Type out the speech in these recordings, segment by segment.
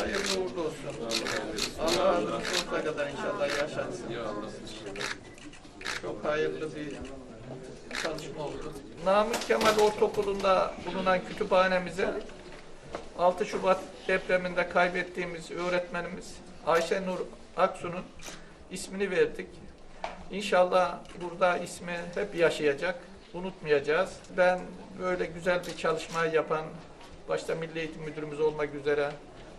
Hayırlı uğurlu olsun. Allah razı olsun kadar inşallah yaşatsın. Çok hayırlı bir çalışma oldu. Namık Kemal Ortaokulu'nda bulunan kütüphanemize 6 Şubat depreminde kaybettiğimiz öğretmenimiz Ayşe Nur Aksu'nun ismini verdik. İnşallah burada ismi hep yaşayacak, unutmayacağız. Ben böyle güzel bir çalışma yapan başta Milli Eğitim Müdürümüz olmak üzere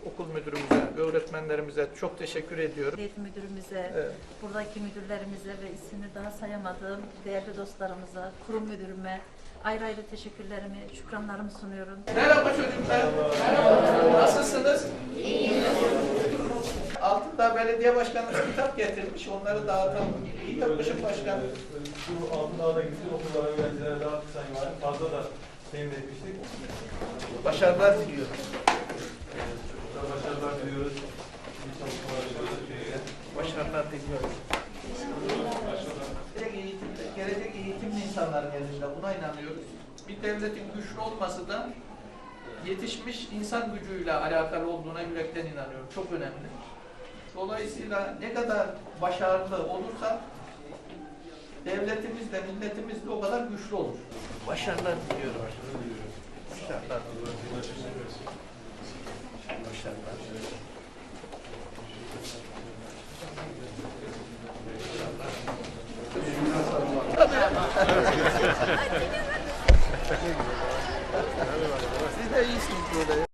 okul müdürümüze, öğretmenlerimize çok teşekkür ediyorum. Eğitim müdürümüze, Evet. buradaki müdürlerimize ve ismini daha sayamadığım değerli dostlarımıza, kurum müdürüme ayrı ayrı teşekkürlerimi, şükranlarımı sunuyorum. Merhaba çocuklar. Nasılsınız? Altındağ Belediye Başkanımız kitap getirmiş. Onları dağıtalım. İyi yapmışım başkanım. Bu Altındağ'da gittik okullara öğrencilere dağıttık sayın valim. Fazla da temin etmiştik. Başarılar diliyorum. Başarılar diliyoruz. Diliyoruz. Başarılar diliyorum. Gelecek eğitimde, gelecek eğitimli insanların elinde. Buna inanıyoruz. Bir devletin güçlü olması da yetişmiş insan gücüyle alakalı olduğuna yürekten inanıyorum. Çok önemli. Dolayısıyla ne kadar başarılı olursa devletimiz de milletimiz de o kadar güçlü olur. Başarılar diliyorum. Başarılar diliyorum. Başarılar diliyorum. Siz de iyisiniz burada ya.